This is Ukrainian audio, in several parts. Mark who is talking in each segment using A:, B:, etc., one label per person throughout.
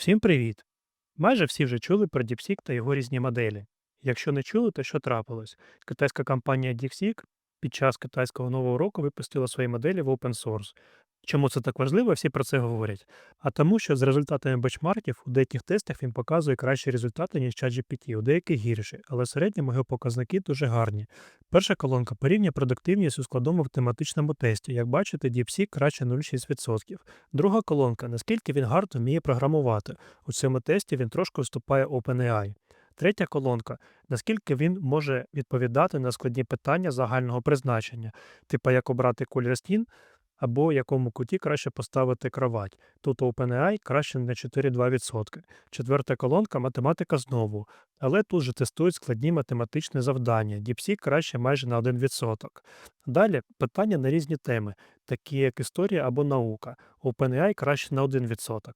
A: Всім привіт! Майже всі вже чули про DeepSeek та його різні моделі. Якщо не чули, то що трапилось? Китайська компанія DeepSeek під час китайського нового року випустила свої моделі в open source. Чому це так важливо, всі про це говорять. А тому, що з результатами бенчмарків у деяких тестах він показує кращі результати, ніж ChatGPT, у деяких гірші, але в середньому його показники дуже гарні. Перша колонка порівнює продуктивність у складному тематичному тесті. Як бачите, DeepSeek краще 0,6%. Друга колонка наскільки він гарно вміє програмувати. У цьому тесті він трошки уступає OpenAI. Третя колонка наскільки він може відповідати на складні питання загального призначення, типу як обрати колір стін або якому куті краще поставити кровать. Тут OpenAI краще на 4,2%. Четверта колонка математика знову, але тут же тестують складні математичні завдання. DeepSeek краще майже на 1%. Далі питання на різні теми, такі як історія або наука. OpenAI краще на 1%.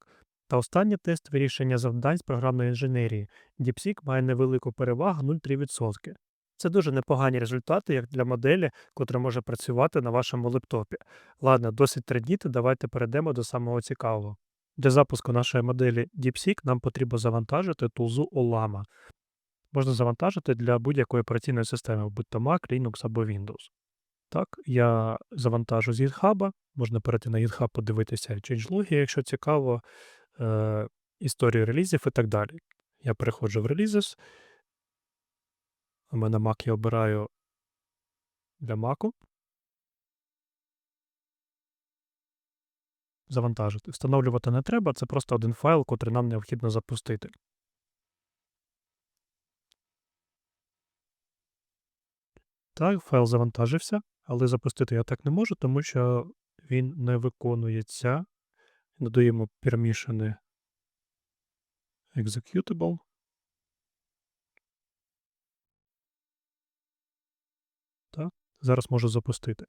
A: Та останній тест вирішення завдань з програмної інженерії. DeepSeek має невелику перевагу 0,3%. Це дуже непогані результати, як для моделі, котра може працювати на вашому лептопі. Ладно, досить тредіти, давайте перейдемо до самого цікавого. Для запуску нашої моделі DeepSeek нам потрібно завантажити тулзу Olama. Можна завантажити для будь-якої операційної системи, будь то Mac, Linux або Windows. Так, я завантажу з GitHub, можна перейти на GitHub, подивитися changelog, якщо цікаво, е, історію релізів і так далі. Я переходжу в Releases. У мене Mac я обираю для Mac. Завантажити. Встановлювати не треба, це просто один файл, котрий нам необхідно запустити. Так, файл завантажився, але запустити я так не можу, тому що він не виконується. Додаємо permission executable. Так, зараз можу запустити.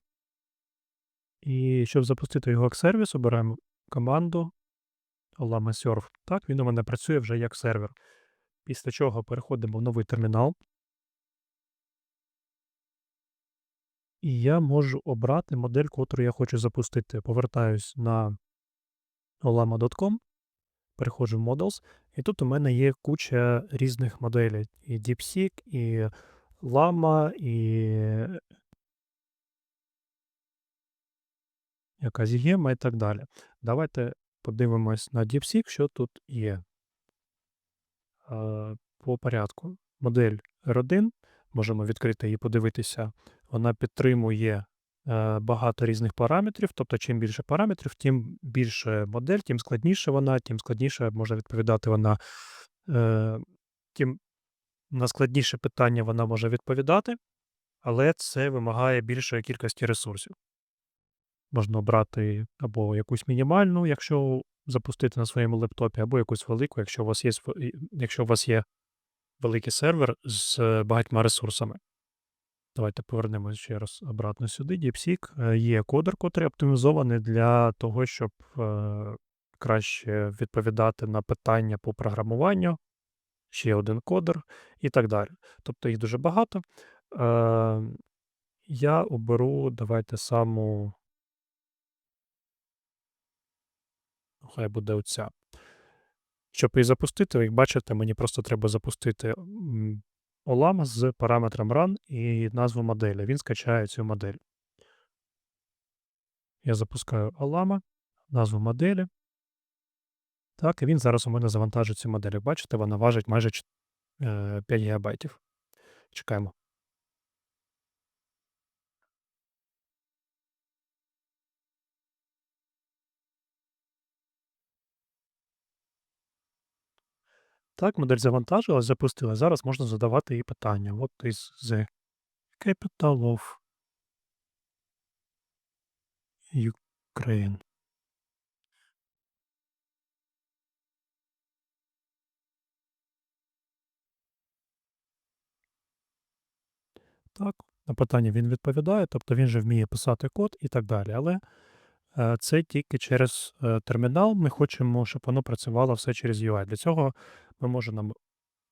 A: І щоб запустити його як сервіс, обираємо команду Olama Serve. Так, він у мене працює вже як сервер. Після чого переходимо в новий термінал. І я можу обрати модель, котру я хочу запустити. Повертаюсь на olama.com, переходжу в Models, і тут у мене є куча різних моделей. І DeepSeek, і Llama, і якась гема і так далі. Давайте подивимось на DeepSeek, що тут є. По порядку. Модель R1. Можемо відкрити і подивитися. Вона підтримує е, багато різних параметрів. Тобто, чим більше параметрів, тим більше модель, тим складніше вона, тим складніше може відповідати вона. Е, тим на складніше питання вона може відповідати, але це вимагає більшої кількості ресурсів. Можна обрати або якусь мінімальну, якщо запустити на своєму лептопі, або якусь велику, якщо у вас є, якщо у вас є великий сервер з багатьма ресурсами. Давайте повернемось ще раз обратно сюди. DeepSeek е, є кодер, котрий оптимізований для того, щоб е, краще відповідати на питання по програмуванню. Ще один кодер і так далі. Тобто їх дуже багато. Е, я оберу, давайте саму. Хай буде оця. Щоб її запустити, як бачите, мені просто треба запустити м, з параметром run і назву моделі. Він скачає цю модель. Я запускаю Olama, назву моделі. Так, і він зараз у мене завантажить цю модель. Бачите, вона важить майже е, 5 ГБ. Чекаємо. Так, модель завантажилась, запустила. Зараз можна задавати їй питання. What is the capital of Ukraine? Так, на питання він відповідає, тобто він же вміє писати код і так далі. Але е, це тільки через е, термінал. Ми хочемо, щоб воно працювало все через UI. Для цього ми можемо,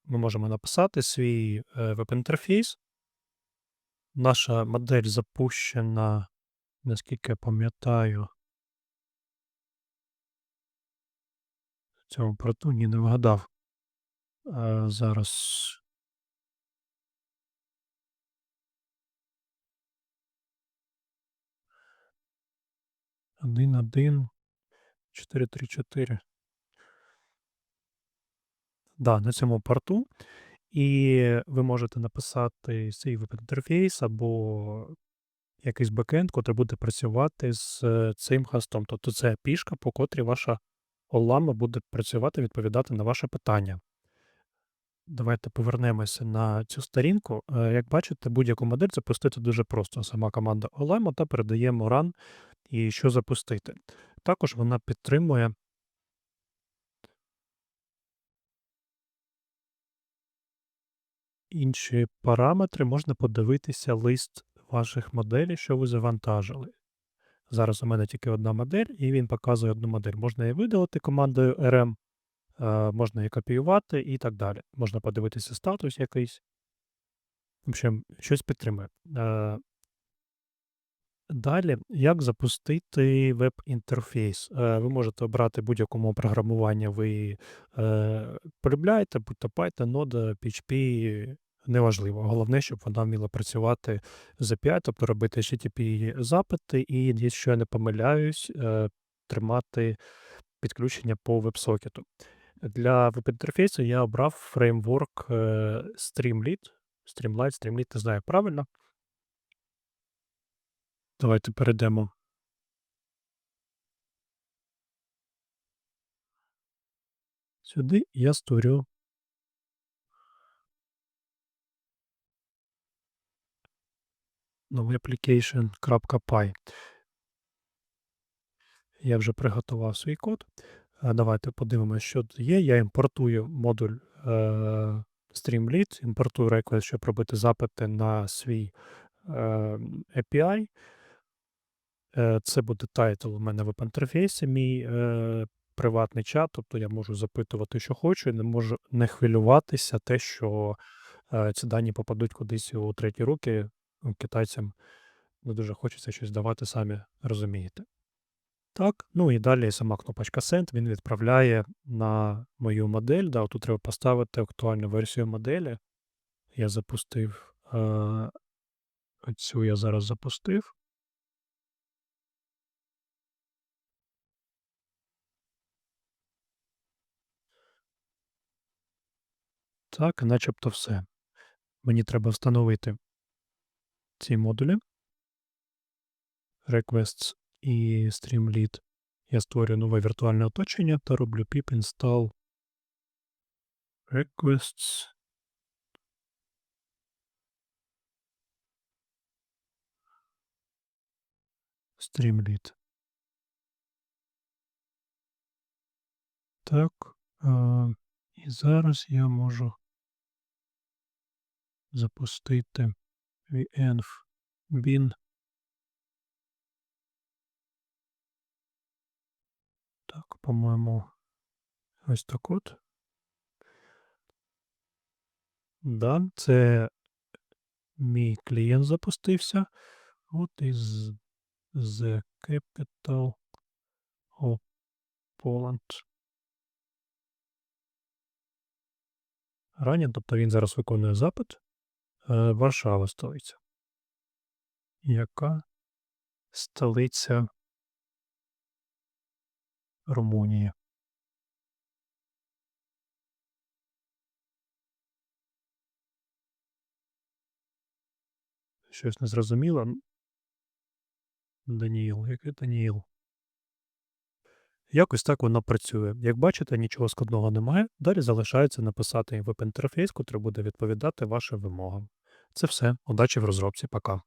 A: ми можемо написати свій е, веб-інтерфейс. Наша модель запущена, наскільки я пам'ятаю, цьому порту ні, не вгадав. Зараз. Один, один, чотири, три, чотири. Да, на цьому порту. І ви можете написати свій веб-інтерфейс або якийсь бекенд, котрий буде працювати з е, цим хостом. Тобто це пішка, по котрій ваша Олама буде працювати, відповідати на ваше питання. Давайте повернемося на цю сторінку. Е, Як бачите, будь-яку модель запустити дуже просто. Сама команда Olema та передаємо run і що запустити. Також вона підтримує інші параметри, можна подивитися лист ваших моделей, що ви завантажили. Зараз у мене тільки одна модель, і він показує одну модель. Можна її видалити командою RM, е, можна її копіювати і так далі. Можна подивитися статус якийсь. В общем, щось підтримує. Далі, як запустити веб-інтерфейс? Е, Ви можете обрати будь-яку мову програмування ви е, полюбляєте, будь то Python, Node, PHP, неважливо. Головне, щоб вона вміла працювати з API, тобто робити HTTP запити і, якщо я не помиляюсь, е, тримати підключення по веб-сокету. Для веб-інтерфейсу я обрав фреймворк Streamlit. Streamlit, Streamlit, не знаю, як правильно. Давайте перейдемо. Сюди я створю новий application.py. Я вже приготував свій код. Е, Давайте подивимося, що тут є. Я імпортую модуль е, Streamlit, імпортую request, щоб робити запити на свій е, API. Е, Це буде тайтл у мене в інтерфейсі, мій е, приватний чат, тобто я можу запитувати, що хочу, і не можу не хвилюватися те, що е, ці дані попадуть кудись у треті руки. Ну, Китайцям не дуже хочеться щось давати, самі розумієте. Так, ну і далі сама кнопочка Send він відправляє на мою модель. Да, Тут треба поставити актуальну версію моделі. Я запустив. Е, Цю я зараз запустив. Так, начебто все. Мені треба встановити ці модулі. Requests і Streamlit. Я створюю нове віртуальне оточення та роблю pip install requests. Streamlit. Так. І зараз я можу запустити vnf bin. Так, по-моєму, ось так от. Да, це мій клієнт запустився. От із The Capital of Poland. Ранін, тобто він зараз виконує запит. Е, Варшава столиця. Яка столиця Румунії? Щось не зрозуміло. Даніїл, який Даніїл? Якось так воно працює. Як бачите, нічого складного немає. Далі залишається написати веб-інтерфейс, котрий буде відповідати вашим вимогам. Це все. Удачі в розробці. Пока.